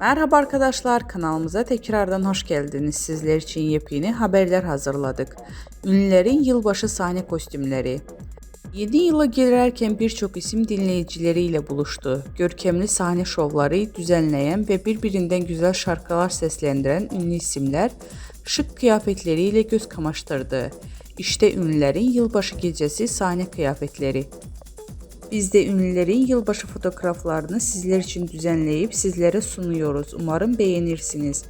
Merhaba arkadaşlar kanalımıza tekrardan hoş geldiniz. Sizler için yepyeni haberler hazırladık. Ünlülerin yılbaşı sahne kostümleri. Yeni yıla girerken birçok isim dinleyicileriyle buluştu. Görkemli sahne şovları düzenleyen ve birbirinden güzel şarkılar seslendiren ünlü isimler şık kıyafetleriyle göz kamaştırdı. İşte ünlülerin yılbaşı gecesi sahne kıyafetleri. Biz de ünlülerin yılbaşı fotoğraflarını sizler için düzenleyip sizlere sunuyoruz. Umarım beğenirsiniz.